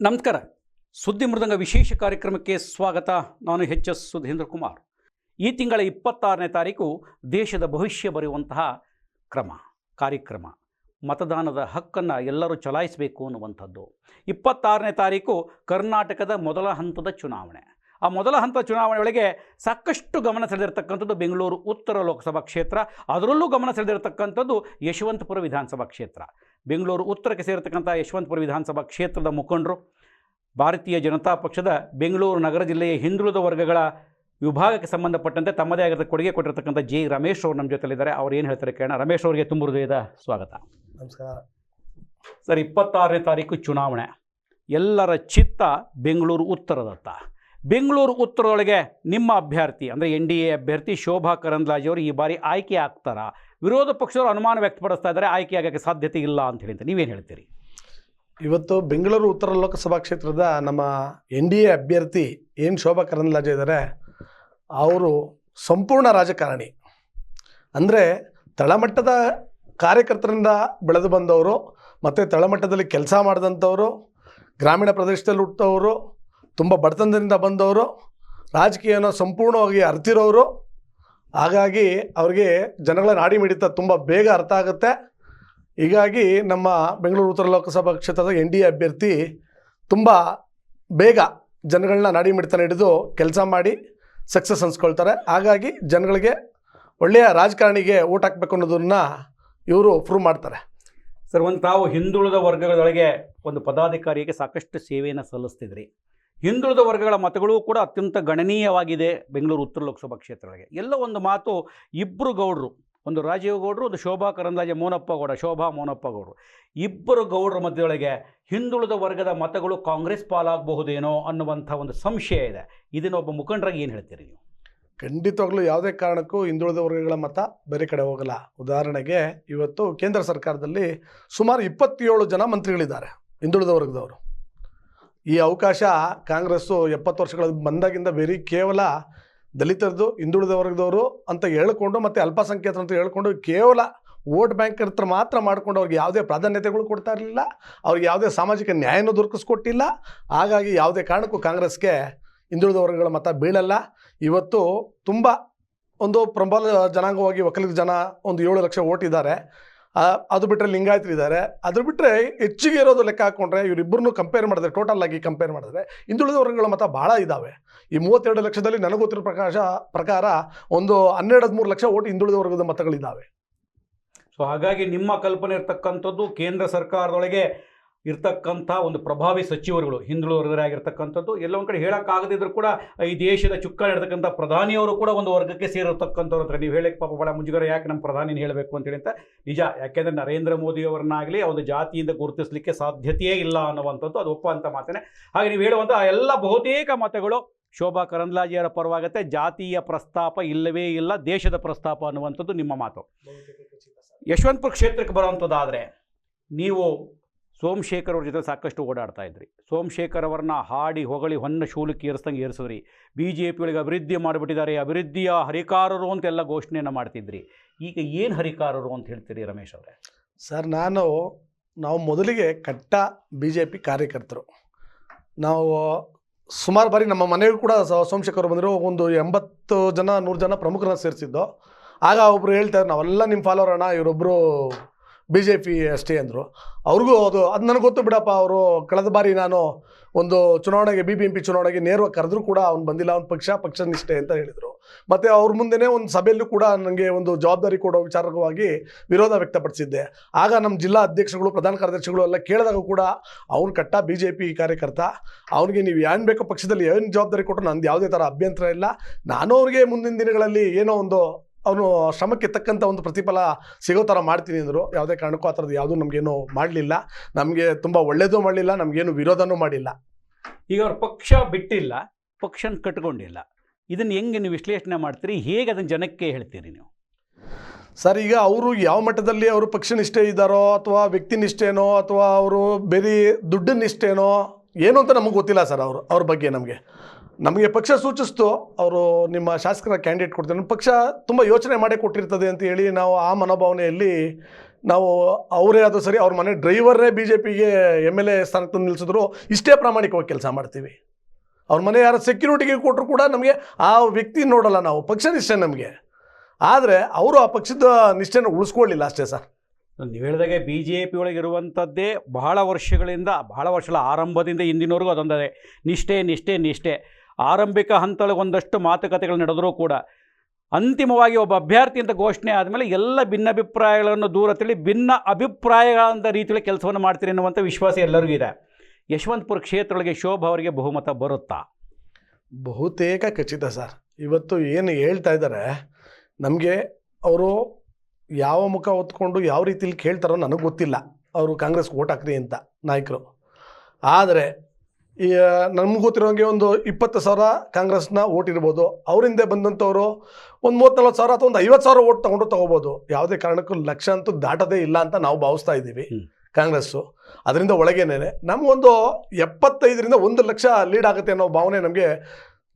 ನಮಸ್ಕಾರ. ಸುದ್ದಿ ಮೃದಂಗ ವಿಶೇಷ ಕಾರ್ಯಕ್ರಮಕ್ಕೆ ಸ್ವಾಗತ. ನಾನು ಎಚ್ ಎಸ್ ಸುಧೀಂದ್ರ ಕುಮಾರ್. ಈ ತಿಂಗಳ ಇಪ್ಪತ್ತಾರನೇ ತಾರೀಕು ದೇಶದ ಭವಿಷ್ಯ ಬರೆಯುವಂತಹ ಕ್ರಮ, ಕಾರ್ಯಕ್ರಮ. ಮತದಾನದ ಹಕ್ಕನ್ನು ಎಲ್ಲರೂ ಚಲಾಯಿಸಬೇಕು ಅನ್ನುವಂಥದ್ದು. ಇಪ್ಪತ್ತಾರನೇ ತಾರೀಕು ಕರ್ನಾಟಕದ ಮೊದಲ ಹಂತದ ಚುನಾವಣೆ. ಆ ಮೊದಲ ಹಂತ ಚುನಾವಣೆಯೊಳಗೆ ಸಾಕಷ್ಟು ಗಮನ ಸೆಳೆದಿರ್ತಕ್ಕಂಥದ್ದು ಬೆಂಗಳೂರು ಉತ್ತರ ಲೋಕಸಭಾ ಕ್ಷೇತ್ರ. ಅದರಲ್ಲೂ ಗಮನ ಸೆಳೆದಿರ್ತಕ್ಕಂಥದ್ದು ಯಶವಂತಪುರ ವಿಧಾನಸಭಾ ಕ್ಷೇತ್ರ. ಬೆಂಗಳೂರು ಉತ್ತರಕ್ಕೆ ಸೇರತಕ್ಕಂಥ ಯಶವಂತಪುರ ವಿಧಾನಸಭಾ ಕ್ಷೇತ್ರದ ಮುಖಂಡರು ಭಾರತೀಯ ಜನತಾ ಪಕ್ಷದ ಬೆಂಗಳೂರು ನಗರ ಜಿಲ್ಲೆಯ ಹಿಂದುಳಿದ ವರ್ಗಗಳ ವಿಭಾಗಕ್ಕೆ ಸಂಬಂಧಪಟ್ಟಂತೆ ತಮ್ಮದೇ ಆಗಿರೋ ಕೊಡುಗೆ ಕೊಟ್ಟಿರತಕ್ಕಂಥ ಜೆ. ರಮೇಶ್ ಅವರು ನಮ್ಮ ಜೊತೆಲಿದ್ದಾರೆ. ಅವ್ರು ಏನು ಹೇಳ್ತಾರೆ ಕೇಳೋಣ. ರಮೇಶ್ ಅವರಿಗೆ ತುಂಬ ಹೃದಯದ ಸ್ವಾಗತ. ನಮಸ್ಕಾರ. ಸರ್ ಇಪ್ಪತ್ತಾರನೇ ತಾರೀಕು ಚುನಾವಣೆ. ಎಲ್ಲರ ಚಿತ್ತ ಬೆಂಗಳೂರು ಉತ್ತರದತ್ತ. ಬೆಂಗಳೂರು ಉತ್ತರದೊಳಗೆ ನಿಮ್ಮ ಅಭ್ಯರ್ಥಿ, ಅಂದರೆ ಎನ್ ಡಿ ಎ ಅಭ್ಯರ್ಥಿ ಶೋಭಾ ಕರಂದ್ಲಾಜೆ ಅವರು ಈ ಬಾರಿ ಆಯ್ಕೆ ಆಗ್ತಾರಾ? ವಿರೋಧ ಪಕ್ಷದವರು ಅನುಮಾನ ವ್ಯಕ್ತಪಡಿಸ್ತಾ ಇದ್ದಾರೆ, ಆಯ್ಕೆ ಆಗೋಕ್ಕೆ ಸಾಧ್ಯತೆ ಇಲ್ಲ ಅಂತ ಹೇಳಿ ಅಂತ ನೀವೇನು ಹೇಳ್ತೀರಿ? ಇವತ್ತು ಬೆಂಗಳೂರು ಉತ್ತರ ಲೋಕಸಭಾ ಕ್ಷೇತ್ರದ ನಮ್ಮ ಎನ್ ಡಿ ಎ ಅಭ್ಯರ್ಥಿ ಏನು ಶೋಭಾ ಕರಂದ್ಲಾಜೆ ಇದ್ದಾರೆ. ಅವರು ಸಂಪೂರ್ಣ ರಾಜಕಾರಣಿ. ಅಂದರೆ ತಳಮಟ್ಟದ ಕಾರ್ಯಕರ್ತರಿಂದ ಬೆಳೆದು ಬಂದವರು, ಮತ್ತು ತಳಮಟ್ಟದಲ್ಲಿ ಕೆಲಸ ಮಾಡಿದಂಥವರು, ಗ್ರಾಮೀಣ ಪ್ರದೇಶದಲ್ಲಿ ಹುಟ್ಟವರು ತುಂಬ ಬಡತನದಿಂದ ಬಂದವರು, ರಾಜಕೀಯನ ಸಂಪೂರ್ಣವಾಗಿ ಅರ್ತಿರೋರು. ಹಾಗಾಗಿ ಅವ್ರಿಗೆ ಜನಗಳ ನಾಡಿ ಮಿಡಿತ ತುಂಬ ಬೇಗ ಅರ್ಥ ಆಗುತ್ತೆ. ಹೀಗಾಗಿ ನಮ್ಮ ಬೆಂಗಳೂರು ಉತ್ತರ ಲೋಕಸಭಾ ಕ್ಷೇತ್ರದ ಎನ್ ಡಿ ಎ ಅಭ್ಯರ್ಥಿ ತುಂಬ ಬೇಗ ಜನಗಳನ್ನ ನಾಡಿ ಮಿಡಿತನ ಹಿಡಿದು ಕೆಲಸ ಮಾಡಿ ಸಕ್ಸಸ್ ಅನ್ಸ್ಕೊಳ್ತಾರೆ. ಹಾಗಾಗಿ ಜನಗಳಿಗೆ ಒಳ್ಳೆಯ ರಾಜಕಾರಣಿಗೆ ಓಟ್ ಹಾಕಬೇಕು ಅನ್ನೋದನ್ನ ಇವರು ಪ್ರೂವ್ ಮಾಡ್ತಾರೆ. ಸರ್, ಒಂದು ತಾವು ಹಿಂದುಳಿದ ವರ್ಗಗಳೊಳಗೆ ಒಂದು ಪದಾಧಿಕಾರಿಗೆ ಸಾಕಷ್ಟು ಸೇವೆಯನ್ನು ಸಲ್ಲಿಸ್ತಿದ್ರಿ. ಹಿಂದುಳಿದ ವರ್ಗಗಳ ಮತಗಳು ಕೂಡ ಅತ್ಯಂತ ಗಣನೀಯವಾಗಿದೆ ಬೆಂಗಳೂರು ಉತ್ತರ ಲೋಕಸಭಾ ಕ್ಷೇತ್ರಗಳಿಗೆ. ಎಲ್ಲ ಒಂದು ಮಾತು ಇಬ್ಬರು ಗೌಡರು, ಒಂದು ರಾಜೀವ್ ಗೌಡರು, ಒಂದು ಶೋಭಾ ಕರಂದ್ಲಾಜೆ ಮೋನಪ್ಪ ಗೌಡ, ಶೋಭಾ ಮೋನಪ್ಪ ಗೌಡರು. ಇಬ್ಬರು ಗೌಡರ ಮಧ್ಯದೊಳಗೆ ಹಿಂದುಳಿದ ವರ್ಗದ ಮತಗಳು ಕಾಂಗ್ರೆಸ್ ಪಾಲಾಗಬಹುದೇನೋ ಅನ್ನುವಂಥ ಒಂದು ಸಂಶಯ ಇದೆ. ಇದನ್ನ ಒಬ್ಬ ಮುಖಂಡರಾಗಿ ಏನು ಹೇಳ್ತೀರಿ ನೀವು? ಖಂಡಿತವಾಗ್ಲೂ ಯಾವುದೇ ಕಾರಣಕ್ಕೂ ಹಿಂದುಳಿದ ವರ್ಗಗಳ ಮತ ಬೇರೆ ಕಡೆ ಹೋಗಲ್ಲ. ಉದಾಹರಣೆಗೆ ಇವತ್ತು ಕೇಂದ್ರ ಸರ್ಕಾರದಲ್ಲಿ ಸುಮಾರು ಇಪ್ಪತ್ತೇಳು ಜನ ಮಂತ್ರಿಗಳಿದ್ದಾರೆ ಹಿಂದುಳಿದ ವರ್ಗದವರು. ಈ ಅವಕಾಶ ಕಾಂಗ್ರೆಸ್ಸು ಎಪ್ಪತ್ತು ವರ್ಷಗಳ ಬಂದಾಗಿಂದ ಬೇರೆ ಕೇವಲ ದಲಿತರದು ಹಿಂದುಳಿದ ವರ್ಗದವರು ಅಂತ ಹೇಳ್ಕೊಂಡು ಮತ್ತು ಅಲ್ಪಸಂಖ್ಯಾತರು ಅಂತ ಹೇಳ್ಕೊಂಡು ಕೇವಲ ವೋಟ್ ಬ್ಯಾಂಕ್ ಹತ್ರ ಮಾತ್ರ ಮಾಡ್ಕೊಂಡು ಅವ್ರಿಗೆ ಯಾವುದೇ ಪ್ರಾಧಾನ್ಯತೆಗಳು ಕೊಡ್ತಾ ಇರಲಿಲ್ಲ. ಅವ್ರಿಗೆ ಯಾವುದೇ ಸಾಮಾಜಿಕ ನ್ಯಾಯನೂ ದೊರಕಿಸ್ಕೊಟ್ಟಿಲ್ಲ. ಹಾಗಾಗಿ ಯಾವುದೇ ಕಾರಣಕ್ಕೂ ಕಾಂಗ್ರೆಸ್ಗೆ ಹಿಂದುಳಿದ ವರ್ಗಗಳ ಮತ ಬೀಳಲ್ಲ. ಇವತ್ತು ತುಂಬ ಒಂದು ಪ್ರಬಲ ಜನಾಂಗವಾಗಿ ಒಕ್ಕಲಿಗ ಜನ ಒಂದು ಏಳು ಲಕ್ಷ ಓಟ್ ಇದ್ದಾರೆ. ಆ, ಅದು ಬಿಟ್ಟರೆ ಲಿಂಗಾಯತರು ಇದ್ದಾರೆ ಅದು ಬಿಟ್ಟರೆ ಹೆಚ್ಚಿಗೆ ಇರೋದು ಲೆಕ್ಕ ಹಾಕೊಂಡ್ರೆ ಇವರಿಬ್ಬರನ್ನು ಕಂಪೇರ್ ಮಾಡಿದ್ರೆ ಟೋಟಲ್ ಆಗಿ ಕಂಪೇರ್ ಮಾಡಿದ್ರೆ ಹಿಂದುಳಿದ ವರ್ಗಗಳ ಮತ ಭಾಳ ಇದ್ದಾವೆ ಈ ಮೂವತ್ತೆರಡು ಲಕ್ಷದಲ್ಲಿ ನನಗೆ ಗೊತ್ತಿರೋ ಪ್ರಕಾಶ, ಪ್ರಕಾರ ಒಂದು ಹನ್ನೆರಡು, ಹದಿಮೂರು ಲಕ್ಷ ಓಟ್ ಹಿಂದುಳಿದ ವರ್ಗದ ಮತಗಳಿದ್ದಾವೆ ಸೊ ಹಾಗಾಗಿ ನಿಮ್ಮ ಕಲ್ಪನೆ ಇರ್ತಕ್ಕಂಥದ್ದು ಕೇಂದ್ರ ಸರ್ಕಾರದೊಳಗೆ ಇರ್ತಕ್ಕಂಥ ಒಂದು ಪ್ರಭಾವಿ ಸಚಿವರುಗಳು ಹಿಂದುಳಿದವರಾಗಿರ್ತಕ್ಕಂಥದ್ದು ಎಲ್ಲ ಒಂದು ಕಡೆ ಹೇಳೋಕ್ಕಾಗದಿದ್ರು ಕೂಡ ಈ ದೇಶದ ಚುಕ್ಕಾಣಿ ಇರ್ತಕ್ಕಂಥ ಪ್ರಧಾನಿಯವರು ಕೂಡ ಒಂದು ವರ್ಗಕ್ಕೆ ಸೇರಿರ್ತಕ್ಕಂಥವ್ರ ಹತ್ರ ನೀವು ಹೇಳಕ್ಕೆ ಪಾಪ ಬಹಳ ಮುಜುಗರ ಯಾಕೆ ನಮ್ಮ ಪ್ರಧಾನಿನ ಹೇಳಬೇಕು ಅಂತೇಳಿ ಅಂತ ನಿಜ. ಯಾಕೆಂದರೆ ನರೇಂದ್ರ ಮೋದಿಯವರನ್ನಾಗಲಿ ಒಂದು ಜಾತಿಯಿಂದ ಗುರುತಿಸಲಿಕ್ಕೆ ಸಾಧ್ಯತೆಯೇ ಇಲ್ಲ ಅನ್ನುವಂಥದ್ದು ಅದು ಒಪ್ಪುವಂಥ ಮಾತೇನೆ. ಹಾಗೆ ನೀವು ಹೇಳುವಂಥ ಆ ಎಲ್ಲ ಬಹುತೇಕ ಮತಗಳು ಶೋಭಾ ಕರಂದ್ಲಾಜಿಯವರ ಪರವಾಗತ್ತೆ. ಜಾತಿಯ ಪ್ರಸ್ತಾಪ ಇಲ್ಲವೇ ಇಲ್ಲ ದೇಶದ ಪ್ರಸ್ತಾಪ ಅನ್ನುವಂಥದ್ದು ನಿಮ್ಮ ಮಾತು. ಯಶವಂತಪುರ ಕ್ಷೇತ್ರಕ್ಕೆ ಬರುವಂಥದ್ದಾದರೆ ನೀವು ಸೋಮಶೇಖರ್ ಅವ್ರ ಜೊತೆ ಸಾಕಷ್ಟು ಓಡಾಡ್ತಾ ಇದ್ರಿ. ಸೋಮಶೇಖರ್ ಅವರನ್ನ ಹಾಡಿ ಹೊಗಳಿ ಹೊನ್ನ ಶೂಲಕ್ಕೆ ಏರಿಸ್ದಂಗೆ ಏರಿಸಿದ್ರಿ. ಬಿ ಜೆ ಪಿಗಳಿಗೆ ಅಭಿವೃದ್ಧಿ ಮಾಡಿಬಿಟ್ಟಿದ್ದಾರೆ. ಅಭಿವೃದ್ಧಿಯ ಹರಿಕಾರರು ಅಂತೆಲ್ಲ ಘೋಷಣೆಯನ್ನು ಮಾಡ್ತಿದ್ರಿ. ಈಗ ಏನು ಹರಿಕಾರರು ಅಂತ ಹೇಳ್ತೀರಿ ರಮೇಶ್ ಅವರೇ? ಸರ್, ನಾನು ನಾವು ಮೊದಲಿಗೆ ಕಟ್ಟ ಬಿ ಜೆ ಪಿ ಕಾರ್ಯಕರ್ತರು. ನಾವು ಸುಮಾರು ಬಾರಿ ನಮ್ಮ ಮನೆಗೂ ಕೂಡ ಸೋಮಶೇಖರ್ ಬಂದರು ಒಂದು ಎಂಬತ್ತು ಜನ, ನೂರು ಜನ ಪ್ರಮುಖರನ್ನ ಸೇರಿಸಿದ್ದು. ಆಗ ಒಬ್ಬರು ಹೇಳ್ತಾರೆ ನಾವೆಲ್ಲ ನಿಮ್ಮ ಫಾಲೋವರ್ ಅಣ್ಣ ಇವರೊಬ್ಬರು ಬಿ ಜೆ ಪಿ ಅಷ್ಟೇ ಅಂದರು. ಅವ್ರಿಗೂ ಅದು ಅದು ನನಗೆ ಗೊತ್ತು ಬಿಡಪ್ಪ, ಅವರು ಕಳೆದ ಬಾರಿ ನಾನು ಒಂದು ಚುನಾವಣೆಗೆ ಬಿ ಬಿ ಎಂ ಪಿ ಚುನಾವಣೆಗೆ ನೇರವಾಗಿ ಕರೆದ್ರೂ ಕೂಡ ಅವ್ನು ಬಂದಿಲ್ಲ, ಅವ್ನ ಪಕ್ಷ ಪಕ್ಷ ನಿಷ್ಠೆ ಅಂತ ಹೇಳಿದರು. ಮತ್ತು ಅವ್ರ ಮುಂದೆನೇ ಒಂದು ಸಭೆಯಲ್ಲೂ ಕೂಡ ನನಗೆ ಒಂದು ಜವಾಬ್ದಾರಿ ಕೊಡೋ ವಿಚಾರವಾಗಿ ವಿರೋಧ ವ್ಯಕ್ತಪಡಿಸಿದ್ದೆ. ಆಗ ನಮ್ಮ ಜಿಲ್ಲಾ ಅಧ್ಯಕ್ಷಗಳು, ಪ್ರಧಾನ ಕಾರ್ಯದರ್ಶಿಗಳು ಎಲ್ಲ ಕೇಳಿದಾಗ ಕೂಡ ಅವ್ನು ಕಟ್ಟ ಬಿ ಜೆ ಪಿ ಕಾರ್ಯಕರ್ತ. ಅವ್ನಿಗೆ ನೀವು ಏನು ಬೇಕೋ ಪಕ್ಷದಲ್ಲಿ ಏನು ಜವಾಬ್ದಾರಿ ಕೊಟ್ಟರು ನಂದು ಯಾವುದೇ ಥರ ಅಭ್ಯಂತರ ಇಲ್ಲ. ನಾನು ಅವ್ರಿಗೆ ಮುಂದಿನ ದಿನಗಳಲ್ಲಿ ಏನೋ ಒಂದು ಅವನು ಶ್ರಮಕ್ಕೆ ತಕ್ಕಂಥ ಒಂದು ಪ್ರತಿಫಲ ಸಿಗೋ ಥರ ಮಾಡ್ತೀನಿ ಅಂದರು. ಯಾವುದೇ ಕಾರಣಕ್ಕೂ ಆ ಥರದ್ದು ಯಾವುದೂ ನಮಗೇನು ಮಾಡಲಿಲ್ಲ. ನಮಗೆ ತುಂಬ ಒಳ್ಳೇದು ಮಾಡಲಿಲ್ಲ ನಮಗೇನು ವಿರೋಧನೂ ಮಾಡಿಲ್ಲ. ಈಗ ಅವ್ರ ಪಕ್ಷ ಬಿಟ್ಟಿಲ್ಲ ಪಕ್ಷನ ಕಟ್ಕೊಂಡಿಲ್ಲ. ಇದನ್ನು ಹೆಂಗೆ ನೀವು ವಿಶ್ಲೇಷಣೆ ಮಾಡ್ತೀರಿ? ಹೇಗೆ ಅದನ್ನು ಜನಕ್ಕೆ ಹೇಳ್ತೀರಿ ನೀವು? ಸರ್ ಈಗ ಅವರು ಯಾವ ಮಟ್ಟದಲ್ಲಿ ಅವರು ಪಕ್ಷ ನಿಷ್ಠೆ ಇದ್ದಾರೋ ಅಥವಾ ವ್ಯಕ್ತಿ ನಿಷ್ಠೆನೋ ಅಥವಾ ಅವರು ಬೇರೆ ದುಡ್ಡು ನಿಷ್ಠೆನೋ ಏನು ಅಂತ ನಮಗೆ ಗೊತ್ತಿಲ್ಲ ಸರ್ ಅವರು ಅವ್ರ ಬಗ್ಗೆ ನಮಗೆ. ನಮಗೆ ಪಕ್ಷ ಸೂಚಿಸ್ತು, ಅವರು ನಿಮ್ಮ ಶಾಸಕರ ಕ್ಯಾಂಡಿಡೇಟ್ ಕೊಡ್ತಾರೆ ನಮ್ಮ ಪಕ್ಷ ತುಂಬ ಯೋಚನೆ ಮಾಡೇ ಕೊಟ್ಟಿರ್ತದೆ ಅಂತ ಹೇಳಿ ನಾವು ಆ ಮನೋಭಾವನೆಯಲ್ಲಿ ನಾವು ಅವರೇ ಆದರೂ ಸರಿ ಅವ್ರ ಮನೆ ಡ್ರೈವರೇ ಬಿ ಜೆ ಪಿಗೆ ಎಂ ಎಲ್ ಎ ಸ್ಥಾನಕ್ಕೆ ತಂದು ನಿಲ್ಲಿಸಿದ್ರು, ಇಷ್ಟೇ ಪ್ರಾಮಾಣಿಕವಾಗಿ ಕೆಲಸ ಮಾಡ್ತೀವಿ. ಅವ್ರ ಮನೆ ಯಾರು ಸೆಕ್ಯೂರಿಟಿಗೆ ಕೊಟ್ಟರು ಕೂಡ ನಮಗೆ ಆ ವ್ಯಕ್ತಿ ನೋಡಲ್ಲ ನಾವು ಪಕ್ಷ ನಿಷ್ಠೆ ನಮಗೆ. ಆದರೆ ಅವರು ಆ ಪಕ್ಷದ ನಿಷ್ಠೆನ ಉಳಿಸ್ಕೊಳ್ಳಿಲ್ಲ ಅಷ್ಟೇ ಸರ್. ನೀವು ಹೇಳಿದಾಗೆ ಬಿ ಜೆ ಪಿ ಒಳಗೆ ಇರುವಂಥದ್ದೇ ಬಹಳ ವರ್ಷಗಳಿಂದ, ಬಹಳ ವರ್ಷಗಳ ಆರಂಭದಿಂದ ಇಂದಿನವರೆಗೂ ಅದೊಂದೇ ನಿಷ್ಠೆ ನಿಷ್ಠೆ ನಿಷ್ಠೆ. ಆರಂಭಿಕ ಹಂತೊಳಗೆ ಒಂದಷ್ಟು ಮಾತುಕತೆಗಳು ನಡೆದರೂ ಕೂಡ ಅಂತಿಮವಾಗಿ ಒಬ್ಬ ಅಭ್ಯರ್ಥಿ ಅಂತ ಘೋಷಣೆ ಆದಮೇಲೆ ಎಲ್ಲ ಭಿನ್ನಾಭಿಪ್ರಾಯಗಳನ್ನು ದೂರ ತಳ್ಳಿ ಭಿನ್ನ ಅಭಿಪ್ರಾಯಗಳಂತ ರೀತಿಯಲ್ಲಿ ಕೆಲಸವನ್ನು ಮಾಡ್ತೀರಿ ಅನ್ನುವಂಥ ವಿಶ್ವಾಸ ಎಲ್ಲರಿಗೂ ಇದೆ. ಯಶವಂತಪುರ ಕ್ಷೇತ್ರದೊಳಗೆ ಶೋಭ ಅವರಿಗೆ ಬಹುಮತ ಬರುತ್ತಾ? ಬಹುತೇಕ ಖಚಿತ ಸರ್. ಇವತ್ತು ಏನು ಹೇಳ್ತಾ ಇದ್ದಾರೆ, ನಮಗೆ ಅವರು ಯಾವ ಮುಖ ಹೊತ್ಕೊಂಡು ಯಾವ ರೀತಿಲಿ ಕೇಳ್ತಾರೋ ನನಗೆ ಗೊತ್ತಿಲ್ಲ. ಅವರು ಕಾಂಗ್ರೆಸ್ಗೆ ಓಟ್ ಹಾಕ್ರಿ ಅಂತ ನಾಯಕರು. ಆದರೆ ಈ ನಮ್ಗೆ ಗೊತ್ತಿರೋಂಗೆ ಒಂದು ಇಪ್ಪತ್ತು ಸಾವಿರ ಕಾಂಗ್ರೆಸ್ನ ಓಟ್ ಇರ್ಬೋದು. ಅವರಿಂದ ಬಂದಂಥವ್ರು ಒಂದು ಮೂವತ್ತು ನಲ್ವತ್ತು ಸಾವಿರ ಅಥವಾ ಒಂದು ಐವತ್ತು ಸಾವಿರ ಓಟ್ ತೊಗೊಂಡು ತೊಗೋಬೋದು. ಯಾವುದೇ ಕಾರಣಕ್ಕೂ ಲಕ್ಷ ಅಂತೂ ದಾಟದೇ ಇಲ್ಲ ಅಂತ ನಾವು ಭಾವಿಸ್ತಾ ಇದ್ದೀವಿ. ಕಾಂಗ್ರೆಸ್ಸು. ಅದರಿಂದ ಒಳಗೇನೆ ನಮಗೊಂದು ಎಪ್ಪತ್ತೈದರಿಂದ ಒಂದು ಲಕ್ಷ ಲೀಡ್ ಆಗುತ್ತೆ ಅನ್ನೋ ಭಾವನೆ ನಮಗೆ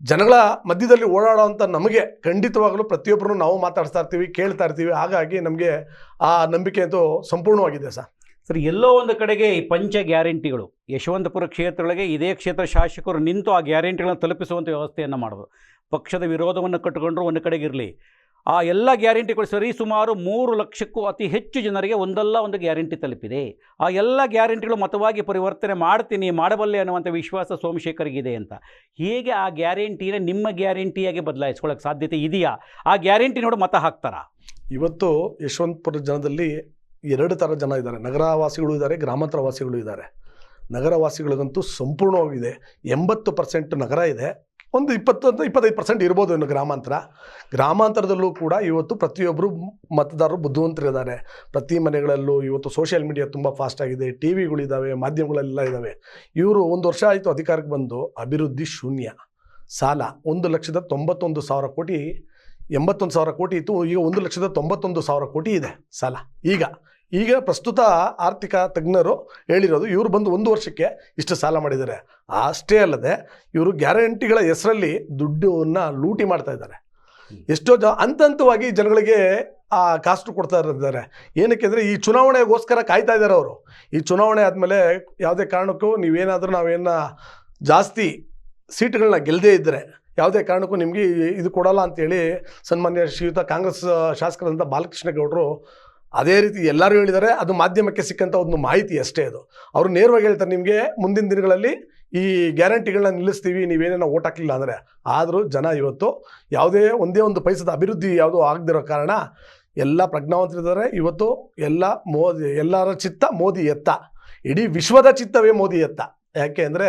ಜನಗಳ ಮಧ್ಯದಲ್ಲಿ ಓಡಾಡೋ ಅಂತ ನಮಗೆ ಖಂಡಿತವಾಗಲೂ ಪ್ರತಿಯೊಬ್ಬರು ನಾವು ಮಾತಾಡ್ತಾ ಇರ್ತೀವಿ ಕೇಳ್ತಾ ಇರ್ತೀವಿ. ಹಾಗಾಗಿ ನಮಗೆ ಆ ನಂಬಿಕೆ ಅಂತೂ ಸಂಪೂರ್ಣವಾಗಿದೆ ಸರ್. ಸರ್, ಎಲ್ಲೋ ಒಂದು ಕಡೆಗೆ ಈ ಪಂಚ ಗ್ಯಾರಂಟಿಗಳು, ಯಶವಂತಪುರ ಕ್ಷೇತ್ರದೊಳಗೆ ಇದೇ ಕ್ಷೇತ್ರ ಶಾಸಕರು ನಿಂತು ಆ ಗ್ಯಾರಂಟಿಗಳನ್ನು ತಲುಪಿಸುವಂಥ ವ್ಯವಸ್ಥೆಯನ್ನು ಮಾಡೋದು ಪಕ್ಷದ ವಿರೋಧವನ್ನು ಕಟ್ಟಿಕೊಂಡ್ರು ಒಂದು ಕಡೆಗೆ ಇರಲಿ. ಆ ಎಲ್ಲ ಗ್ಯಾರಂಟಿಗಳು ಸರಿ, ಸುಮಾರು ಮೂರು ಲಕ್ಷಕ್ಕೂ ಅತಿ ಹೆಚ್ಚು ಜನರಿಗೆ ಒಂದಲ್ಲ ಒಂದು ಗ್ಯಾರಂಟಿ ತಲುಪಿದೆ. ಆ ಎಲ್ಲ ಗ್ಯಾರಂಟಿಗಳು ಮತವಾಗಿ ಪರಿವರ್ತನೆ ಮಾಡ್ತೀನಿ, ಮಾಡಬಲ್ಲೆ ಅನ್ನುವಂಥ ವಿಶ್ವಾಸ ಸೋಮಶೇಖರ್ಗಿದೆ ಅಂತ. ಹೇಗೆ ಆ ಗ್ಯಾರಂಟಿನ ನಿಮ್ಮ ಗ್ಯಾರಂಟಿಯಾಗಿ ಬದಲಾಯಿಸ್ಕೊಳ್ಳೋಕೆ ಸಾಧ್ಯತೆ ಇದೆಯಾ? ಆ ಗ್ಯಾರಂಟಿ ನೋಡಿ ಮತ ಹಾಕ್ತಾರಾ? ಇವತ್ತು ಯಶವಂತಪುರ ಜನದಲ್ಲಿ ಎರಡು ಥರ ಜನ ಇದ್ದಾರೆ. ನಗರವಾಸಿಗಳು ಇದ್ದಾರೆ ಗ್ರಾಮಾಂತರ ವಾಸಿಗಳು ಇದ್ದಾರೆ. ನಗರವಾಸಿಗಳಿಗಂತೂ ಸಂಪೂರ್ಣವಾಗಿದೆ. ಎಂಬತ್ತು ಪರ್ಸೆಂಟ್ ನಗರ ಇದೆ. ಒಂದು ಇಪ್ಪತ್ತು ಇಪ್ಪತ್ತೈದು ಪರ್ಸೆಂಟ್ ಇರ್ಬೋದು ಇನ್ನು ಗ್ರಾಮಾಂತರ. ಗ್ರಾಮಾಂತರದಲ್ಲೂ ಕೂಡ ಇವತ್ತು ಪ್ರತಿಯೊಬ್ಬರು ಮತದಾರರು ಬುದ್ಧಿವಂತರಿದ್ದಾರೆ. ಪ್ರತಿ ಮನೆಗಳಲ್ಲೂ ಇವತ್ತು ಸೋಷಿಯಲ್ ಮೀಡಿಯಾ ತುಂಬ ಫಾಸ್ಟ್ ಆಗಿದೆ. ಟಿ ವಿಗಳಿದ್ದಾವೆ ಮಾಧ್ಯಮಗಳೆಲ್ಲ ಇದ್ದಾವೆ. ಇವರು ಒಂದು ವರ್ಷ ಆಯಿತು ಅಧಿಕಾರಕ್ಕೆ ಬಂದು ಅಭಿವೃದ್ಧಿ ಶೂನ್ಯ. ಸಾಲ ಒಂದು ಲಕ್ಷದ ತೊಂಬತ್ತೊಂದು ಸಾವಿರ ಕೋಟಿ, ಎಂಬತ್ತೊಂದು ಸಾವಿರ ಕೋಟಿ ಇತ್ತು. ಈಗ ಒಂದು ಲಕ್ಷದ ತೊಂಬತ್ತೊಂದು ಸಾವಿರ ಕೋಟಿ ಇದೆ ಸಾಲ. ಈಗ ಈಗ ಪ್ರಸ್ತುತ ಆರ್ಥಿಕ ತಜ್ಞರು ಹೇಳಿರೋದು ಇವರು ಬಂದು ಒಂದು ವರ್ಷಕ್ಕೆ ಇಷ್ಟು ಸಾಲ ಮಾಡಿದ್ದಾರೆ. ಅಷ್ಟೇ ಅಲ್ಲದೆ ಇವರು ಗ್ಯಾರಂಟಿಗಳ ಹೆಸರಲ್ಲಿ ದುಡ್ಡನ್ನು ಲೂಟಿ ಮಾಡ್ತಾ ಇದ್ದಾರೆ. ಎಷ್ಟೋ ಜ ಹಂತ ಹಂತವಾಗಿ ಜನಗಳಿಗೆ ಆ ಕಾಸ್ಟ್ ಕೊಡ್ತಾ ಇದ್ದಾರೆ. ಏನಕ್ಕೆ ಅಂದರೆ ಈ ಚುನಾವಣೆಗೋಸ್ಕರ ಕಾಯ್ತಾ ಇದ್ದಾರೆ ಅವರು. ಈ ಚುನಾವಣೆ ಆದಮೇಲೆ ಯಾವುದೇ ಕಾರಣಕ್ಕೂ ನೀವೇನಾದರೂ ನಾವೇನ ಜಾಸ್ತಿ ಸೀಟ್ಗಳನ್ನ ಗೆಲ್ಲದೇ ಇದ್ದರೆ ಯಾವುದೇ ಕಾರಣಕ್ಕೂ ನಿಮಗೆ ಇದು ಕೊಡಲ್ಲ ಅಂತೇಳಿ ಸನ್ಮಾನ್ಯ ಶ್ರೀಯುತ ಕಾಂಗ್ರೆಸ್ ಶಾಸಕರಂಥ ಬಾಲಕೃಷ್ಣ ಗೌಡರು ಅದೇ ರೀತಿ ಎಲ್ಲರೂ ಹೇಳಿದ್ದಾರೆ, ಅದು ಮಾಧ್ಯಮಕ್ಕೆ ಸಿಕ್ಕಂಥ ಒಂದು ಮಾಹಿತಿ ಅಷ್ಟೇ ಅದು. ಅವರು ನೇರವಾಗಿ ಹೇಳ್ತಾರೆ, ನಿಮಗೆ ಮುಂದಿನ ದಿನಗಳಲ್ಲಿ ಈ ಗ್ಯಾರಂಟಿಗಳನ್ನ ನಿಲ್ಲಿಸ್ತೀವಿ, ನೀವೇನೇನೋ ಓಟ್ ಹಾಕಲಿಲ್ಲ ಅಂದರೆ. ಆದರೂ ಜನ ಇವತ್ತು ಯಾವುದೇ ಒಂದೇ ಒಂದು ಪೈಸದ ಅಭಿವೃದ್ಧಿ ಯಾವುದೂ ಆಗದಿರೋ ಕಾರಣ ಎಲ್ಲ ಪ್ರಜ್ಞಾವಂತರಿದ್ದಾರೆ. ಇವತ್ತು ಎಲ್ಲ ಮೋದಿ, ಎಲ್ಲರ ಚಿತ್ತ ಮೋದಿ ಎತ್ತ. ಇಡೀ ವಿಶ್ವದ ಚಿತ್ತವೇ ಮೋದಿ ಎತ್ತ. ಯಾಕೆ ಅಂದರೆ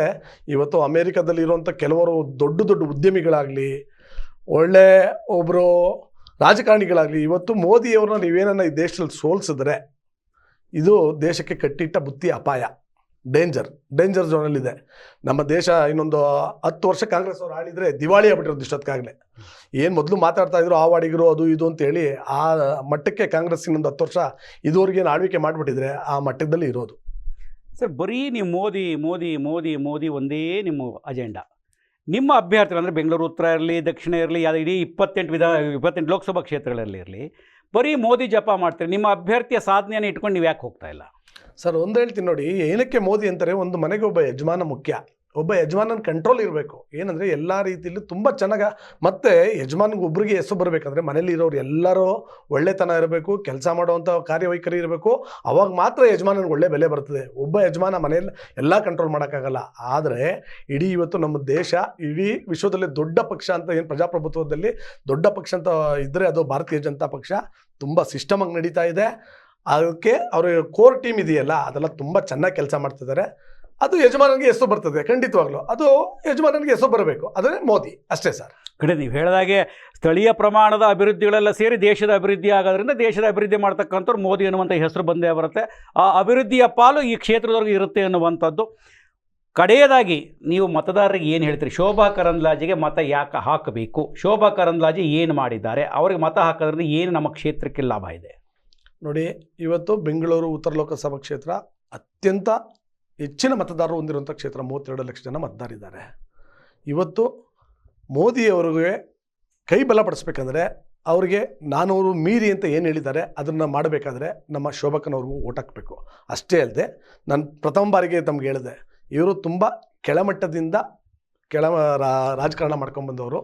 ಇವತ್ತು ಅಮೇರಿಕಾದಲ್ಲಿರುವಂಥ ಕೆಲವರು ದೊಡ್ಡ ದೊಡ್ಡ ಉದ್ಯಮಿಗಳಾಗಲಿ, ಒಳ್ಳೆ ಒಬ್ಬರು ರಾಜಕಾರಣಿಗಳಾಗಲಿ, ಇವತ್ತು ಮೋದಿಯವ್ರನ್ನ ನೀವೇನನ್ನ ಈ ದೇಶದಲ್ಲಿ ಸೋಲ್ಸಿದ್ರೆ ಇದು ದೇಶಕ್ಕೆ ಕಟ್ಟಿಟ್ಟ ಬುತ್ತಿ ಅಪಾಯ. ಡೇಂಜರ್ ಡೇಂಜರ್ ಝೋನಲ್ಲಿದೆ ನಮ್ಮ ದೇಶ ಇನ್ನೊಂದು ಹತ್ತು ವರ್ಷ ಕಾಂಗ್ರೆಸ್ ಅವ್ರು ಆಳಿದ್ರೆ ದಿವಾಳಿ ಆಗ್ಬಿಟ್ಟಿರೋದು ಇಷ್ಟೊತ್ತಿಗಾಗಲೇ ಏನು ಮೊದಲು ಮಾತಾಡ್ತಾ ಇದ್ರು, ಆ ವಾಡಿಗರು ಅದು ಇದು ಅಂತೇಳಿ ಆ ಮಟ್ಟಕ್ಕೆ ಕಾಂಗ್ರೆಸ್ ಇನ್ನೊಂದು ಹತ್ತು ವರ್ಷ ಇದುವರೆಗೇನು ಆಳ್ವಿಕೆ ಮಾಡಿಬಿಟ್ಟಿದ್ರೆ ಆ ಮಟ್ಟದಲ್ಲಿ ಇರೋದು. ಸರ್, ಬರೀ ನೀವು ಮೋದಿ ಮೋದಿ ಮೋದಿ ಮೋದಿ ಒಂದೇ ನಿಮ್ಮ ಅಜೆಂಡಾ. ನಿಮ್ಮ ಅಭ್ಯರ್ಥಿಗಳು ಅಂದರೆ ಬೆಂಗಳೂರು ಉತ್ತರ ಇರಲಿ, ದಕ್ಷಿಣ ಇರಲಿ, ಯಾವ್ದು ಇಡೀ ಇಪ್ಪತ್ತೆಂಟು ವಿಧ, ಇಪ್ಪತ್ತೆಂಟು ಲೋಕಸಭಾ ಕ್ಷೇತ್ರಗಳಲ್ಲಿ ಇರಲಿ, ಬರೀ ಮೋದಿ ಜಪ ಮಾಡ್ತೀರಿ, ನಿಮ್ಮ ಅಭ್ಯರ್ಥಿಯ ಸಾಧನೆಯನ್ನು ಇಟ್ಕೊಂಡು ನೀವು ಯಾಕೆ ಹೋಗ್ತಾ ಇಲ್ಲ? ಸರ್, ಒಂದು ಹೇಳ್ತೀನಿ ನೋಡಿ, ಏನಕ್ಕೆ ಮೋದಿ ಅಂತಾರೆ, ಒಂದು ಮನೆಗೆ ಒಬ್ಬ ಯಜಮಾನ ಮುಖ್ಯ. ಒಬ್ಬ ಯಜಮಾನನ ಕಂಟ್ರೋಲ್ ಇರಬೇಕು. ಏನಂದರೆ ಎಲ್ಲ ರೀತಿಯಲ್ಲಿ ತುಂಬ ಚೆನ್ನಾಗ ಮತ್ತು ಯಜಮಾನಿಗೆ ಒಬ್ಬರಿಗೆ ಹೆಸರು ಬರಬೇಕಂದ್ರೆ ಮನೇಲಿ ಇರೋರು ಎಲ್ಲರೂ ಒಳ್ಳೆತನ ಇರಬೇಕು, ಕೆಲಸ ಮಾಡುವಂಥ ಕಾರ್ಯವೈಖರಿ ಇರಬೇಕು. ಅವಾಗ ಮಾತ್ರ ಯಜಮಾನನಿಗೆ ಒಳ್ಳೆ ಬೆಲೆ ಬರ್ತದೆ. ಒಬ್ಬ ಯಜಮಾನ ಮನೆಯಲ್ಲಿ ಎಲ್ಲ ಕಂಟ್ರೋಲ್ ಮಾಡೋಕ್ಕಾಗಲ್ಲ. ಆದರೆ ಇಡೀ ಇವತ್ತು ನಮ್ಮ ದೇಶ ಇಡೀ ವಿಶ್ವದಲ್ಲಿ ದೊಡ್ಡ ಪಕ್ಷ ಅಂತ ಏನು ಪ್ರಜಾಪ್ರಭುತ್ವದಲ್ಲಿ ದೊಡ್ಡ ಪಕ್ಷ ಅಂತ ಇದ್ದರೆ ಅದು ಭಾರತೀಯ ಜನತಾ ಪಕ್ಷ ತುಂಬ ಸಿಸ್ಟಮಾಗಿ ನಡೀತಾ ಇದೆ. ಅದಕ್ಕೆ ಅವರ ಕೋರ್ ಟೀಮ್ ಇದೆಯಲ್ಲ, ಅದೆಲ್ಲ ತುಂಬ ಚೆನ್ನಾಗಿ ಕೆಲಸ ಮಾಡ್ತಿದ್ದಾರೆ. ಅದು ಯಜಮಾನನಿಗೆ ಹೆಸರು ಬರ್ತದೆ ಖಂಡಿತವಾಗ್ಲೂ. ಅದು ಯಜಮಾನನಿಗೆ ಹೆಸರು ಬರಬೇಕು. ಅದೇ ಮೋದಿ ಅಷ್ಟೇ ಸರ್. ಕಡೆ ನೀವು ಹೇಳಿದಾಗೆ ಸ್ಥಳೀಯ ಪ್ರಮಾಣದ ಅಭಿವೃದ್ಧಿಗಳೆಲ್ಲ ಸೇರಿ ದೇಶದ ಅಭಿವೃದ್ಧಿ ಆಗೋದ್ರಿಂದ ದೇಶದ ಅಭಿವೃದ್ಧಿ ಮಾಡ್ತಕ್ಕಂಥವ್ರು ಮೋದಿ ಅನ್ನುವಂಥ ಹೆಸರು ಬಂದೇ ಬರುತ್ತೆ. ಆ ಅಭಿವೃದ್ಧಿಯ ಪಾಲು ಈ ಕ್ಷೇತ್ರದವ್ರಿಗೆ ಇರುತ್ತೆ ಅನ್ನುವಂಥದ್ದು. ಕಡೆಯದಾಗಿ ನೀವು ಮತದಾರರಿಗೆ ಏನು ಹೇಳ್ತೀರಿ? ಶೋಭಾ ಕರಂದ್ಲಾಜಿಗೆ ಮತ ಯಾಕೆ ಹಾಕಬೇಕು? ಶೋಭಾ ಕರಂದ್ಲಾಜಿ ಏನು ಮಾಡಿದ್ದಾರೆ? ಅವರಿಗೆ ಮತ ಹಾಕೋದ್ರಿಂದ ಏನು ನಮ್ಮ ಕ್ಷೇತ್ರಕ್ಕೆ ಲಾಭ ಇದೆ? ನೋಡಿ ಇವತ್ತು ಬೆಂಗಳೂರು ಉತ್ತರ ಲೋಕಸಭಾ ಕ್ಷೇತ್ರ ಅತ್ಯಂತ ಹೆಚ್ಚಿನ ಮತದಾರರು ಹೊಂದಿರುವಂಥ ಕ್ಷೇತ್ರ ಮೂವತ್ತೆರಡು ಲಕ್ಷ ಜನ ಮತದಾರಿದ್ದಾರೆ ಇವತ್ತು ಮೋದಿಯವ್ರಿಗೆ ಕೈ ಬಲಪಡಿಸ್ಬೇಕಂದ್ರೆ ಅವ್ರಿಗೆ ನಾನೂರು ಮೀರಿ ಅಂತ ಏನು ಹೇಳಿದ್ದಾರೆ, ಅದನ್ನು ಮಾಡಬೇಕಾದ್ರೆ ನಮ್ಮ ಶೋಭಕ್ಕನವ್ರಿಗೂ ಓಟ್ ಹಾಕಬೇಕು. ಅಷ್ಟೇ ಅಲ್ಲದೆ ನಾನು ಪ್ರಥಮ ಬಾರಿಗೆ ತಮ್ಗೆ ಹೇಳಿದೆ, ಇವರು ತುಂಬ ಕೆಳಮಟ್ಟದಿಂದ ಕೆಳ ರಾಜಕಾರಣ ಮಾಡ್ಕೊಂಡ್ಬಂದವರು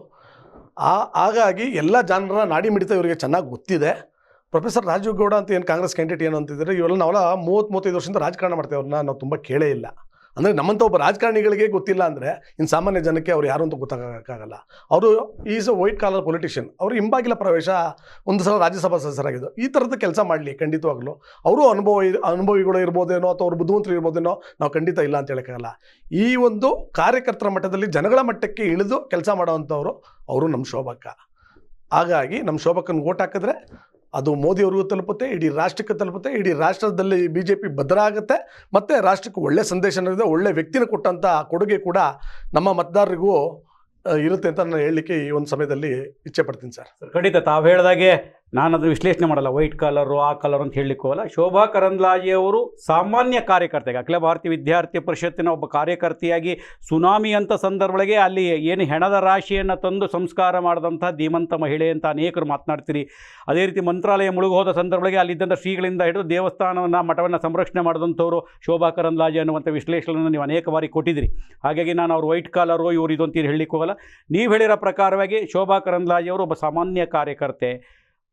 ಆ, ಹಾಗಾಗಿ ಎಲ್ಲ ಜನರ ನಾಡಿ ಮಿಡಿತ ಇವರಿಗೆ ಚೆನ್ನಾಗಿ ಗೊತ್ತಿದೆ. ಪ್ರೊಫೆಸರ್ ರಾಜೀವ್ ಗೌಡ ಅಂತ ಏನು ಕಾಂಗ್ರೆಸ್ ಕ್ಯಾಂಡಿಡೇಟ್ ಏನು ಅಂತಿದ್ದಾರೆ? ಇವೆಲ್ಲ ನಾವೆಲ್ಲ ಮೂವತ್ತು ಮೂವತ್ತೈದು ವರ್ಷದಿಂದ ರಾಜಕಾರಣ ಮಾಡ್ತೇವೆ ಅವ್ರನ್ನ ನಾವು ತುಂಬ ಕೇಳೇ ಇಲ್ಲ. ಅಂದರೆ ನಮ್ಮಂಥ ಒಬ್ಬ ರಾಜಕಾರಣಿಗಳಿಗೆ ಗೊತ್ತಿಲ್ಲ ಅಂದರೆ ಇನ್ನು ಸಾಮಾನ್ಯ ಜನಕ್ಕೆ ಅವ್ರು ಯಾರು ಅಂತ ಗೊತ್ತಾಗೋಕ್ಕಾಗಲ್ಲ. ಅವರು is a white collar politician. ಅವರು ಹಿಂಬಾಗಿಲ ಪ್ರವೇಶ ಒಂದು ಸಲ ರಾಜ್ಯಸಭಾ ಸದಸ್ಯರಾಗಿದ್ದು. ಈ ಥರದ ಕೆಲಸ ಮಾಡಲಿ ಖಂಡಿತವಾಗ್ಲೂ. ಅವರು ಅನುಭವ, ಅನುಭವಿಗಳು ಇರ್ಬೋದೇನೋ ಅಥವಾ ಅವರು ಬುದ್ಧಿವಂತರು ಇರ್ಬೋದೇನೋ ನಾವು ಖಂಡಿತ ಇಲ್ಲ ಅಂತ ಹೇಳೋಕ್ಕಾಗಲ್ಲ. ಈ ಒಂದು ಕಾರ್ಯಕರ್ತರ ಮಟ್ಟದಲ್ಲಿ ಜನಗಳ ಮಟ್ಟಕ್ಕೆ ಇಳಿದು ಕೆಲಸ ಮಾಡೋವಂಥವ್ರು ಅವರು ನಮ್ಮ ಶೋಭಕ್ಕ. ಹಾಗಾಗಿ ನಮ್ಮ ಶೋಭಕ್ಕನ ಓಟ್ ಹಾಕಿದ್ರೆ ಅದು ಮೋದಿಯವ್ರಿಗೂ ತಲುಪುತ್ತೆ, ಇಡೀ ರಾಷ್ಟ್ರಕ್ಕೆ ತಲುಪುತ್ತೆ, ಇಡೀ ರಾಷ್ಟ್ರದಲ್ಲಿ ಬಿ ಜೆ ಪಿ ಭದ್ರ ಆಗುತ್ತೆ ಮತ್ತು ರಾಷ್ಟ್ರಕ್ಕೆ ಒಳ್ಳೆ ಸಂದೇಶ ನೀಡಿದೆ, ಒಳ್ಳೆ ವ್ಯಕ್ತಿನ ಕೊಟ್ಟಂಥ ಕೊಡುಗೆ ಕೂಡ ನಮ್ಮ ಮತದಾರರಿಗೂ ಇರುತ್ತೆ ಅಂತ ನಾನು ಹೇಳಲಿಕ್ಕೆ ಈ ಒಂದು ಸಮಯದಲ್ಲಿ ಇಚ್ಛೆ ಪಡ್ತೀನಿ ಸರ್, ಖಂಡಿತ ತಾವು ಹೇಳಿದಾಗೆ ನಾನು ಅದನ್ನು ವಿಶ್ಲೇಷಣೆ ಮಾಡಲ್ಲ. ವೈಟ್ ಕಲರು, ಆ ಕಲರ್ ಅಂತ ಹೇಳಲಿಕ್ಕೆ ಹೋಗಲ್ಲ ಶೋಭಾ ಕರಂದ್ಲಾಜೆಯವರು ಸಾಮಾನ್ಯ ಕಾರ್ಯಕರ್ತೆಗೆ, ಅಖಿಲ ಭಾರತೀಯ ವಿದ್ಯಾರ್ಥಿ ಪರಿಷತ್ತಿನ ಒಬ್ಬ ಕಾರ್ಯಕರ್ತೆಯಾಗಿ ಸುನಾಮಿ ಅಂತ ಸಂದರ್ಭಗಳಿಗೆ ಅಲ್ಲಿ ಏನು ಹೆಣದ ರಾಶಿಯನ್ನು ತಂದು ಸಂಸ್ಕಾರ ಮಾಡಿದಂಥ ಧೀಮಂತ ಮಹಿಳೆ ಅಂತ ಅನೇಕರು ಮಾತನಾಡ್ತೀರಿ. ಅದೇ ರೀತಿ ಮಂತ್ರಾಲಯ ಮುಳುಗೋದ ಸಂದರ್ಭಗಳಿಗೆ ಅಲ್ಲಿದ್ದಂಥ ಶ್ರೀಗಳಿಂದ ಹಿಡಿದು ದೇವಸ್ಥಾನವನ್ನು, ಮಠವನ್ನು ಸಂರಕ್ಷಣೆ ಮಾಡಿದಂಥವರು ಶೋಭಾ ಕರಂದ್ಲಾಜೆ ಅನ್ನುವಂಥ ವಿಶ್ಲೇಷಣೆಯನ್ನು ನೀವು ಅನೇಕ ಬಾರಿ ಕೊಟ್ಟಿದ್ದೀರಿ. ಹಾಗಾಗಿ ನಾನು ಅವ್ರು ವೈಟ್ ಕಾಲರು, ಇವರು ಇದು ಅಂತೀರಿ ಹೇಳಲಿಕ್ಕೆ ಹೋಗಲ್ಲ ನೀವು ಹೇಳಿರೋ ಪ್ರಕಾರವಾಗಿ ಶೋಭಾ ಕರಂದ್ಲಾಜೆ ಅವರು ಒಬ್ಬ ಸಾಮಾನ್ಯ ಕಾರ್ಯಕರ್ತೆ.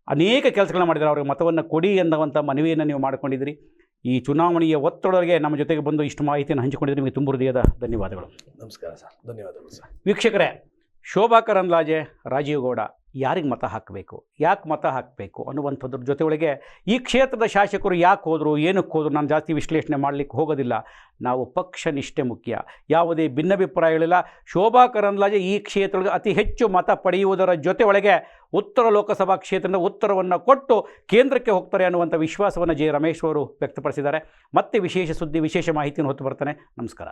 ಅನೇಕ ಕೆಲಸಗಳನ್ನ ಮಾಡಿದ್ದಾರೆ. ಅವ್ರಿಗೆ ಮತವನ್ನು ಕೊಡಿ ಎನ್ನುವಂಥ ಮನವಿಯನ್ನು ನೀವು ಮಾಡಿಕೊಂಡಿದ್ದೀರಿ. ಈ ಚುನಾವಣೆಯ ಒತ್ತಡದೊಳಗೆ ನಮ್ಮ ಜೊತೆಗೆ ಬಂದು ಇಷ್ಟು ಮಾಹಿತಿಯನ್ನು ಹಂಚಿಕೊಂಡಿದ್ದು ನಿಮಗೆ ತುಂಬ ಹೃದಯದ ಧನ್ಯವಾದಗಳು. ನಮಸ್ಕಾರ ಸರ್. ಧನ್ಯವಾದಗಳು ಸರ್. ವೀಕ್ಷಕರೇ ಶೋಭಾ ಕರಂದ್ಲಾಜೆ ರಾಜೀವ್ ಗೌಡ. ಯಾರಿಗೆ ಮತ ಹಾಕಬೇಕು? ಯಾಕೆ ಮತ ಹಾಕಬೇಕು ಅನ್ನುವಂಥದ್ರ ಒಳಗೆ ಈ ಕ್ಷೇತ್ರದ ಶಾಸಕರು ಯಾಕೆ ಹೋದರು, ಏನಕ್ಕೆ ಹೋದರು ನಾನು ಜಾಸ್ತಿ ವಿಶ್ಲೇಷಣೆ ಮಾಡಲಿಕ್ಕೆ ಹೋಗೋದಿಲ್ಲ. ನಾವು ಪಕ್ಷ ನಿಷ್ಠೆ ಮುಖ್ಯ. ಯಾವುದೇ ಭಿನ್ನಾಭಿಪ್ರಾಯಗಳಿಲ್ಲ ಶೋಭಾ ಕರಂದ್ಲಾಜೆ ಈ ಕ್ಷೇತ್ರದೊಳಗೆ ಅತಿ ಹೆಚ್ಚು ಮತ ಪಡೆಯುವುದರ ಒಳಗೆ ಉತ್ತರ ಲೋಕಸಭಾ ಕ್ಷೇತ್ರದ ಉತ್ತರವನ್ನು ಕೊಟ್ಟು ಕೇಂದ್ರಕ್ಕೆ ಹೋಗ್ತಾರೆ ಅನ್ನುವಂಥ ವಿಶ್ವಾಸವನ್ನು ಜೆ ರಮೇಶ್ ಅವರು ವ್ಯಕ್ತಪಡಿಸಿದ್ದಾರೆ. ಮತ್ತೆ ವಿಶೇಷ ಸುದ್ದಿ, ವಿಶೇಷ ಮಾಹಿತಿಯನ್ನು ಹೊತ್ತು ಬರ್ತಾನೆ. ನಮಸ್ಕಾರ.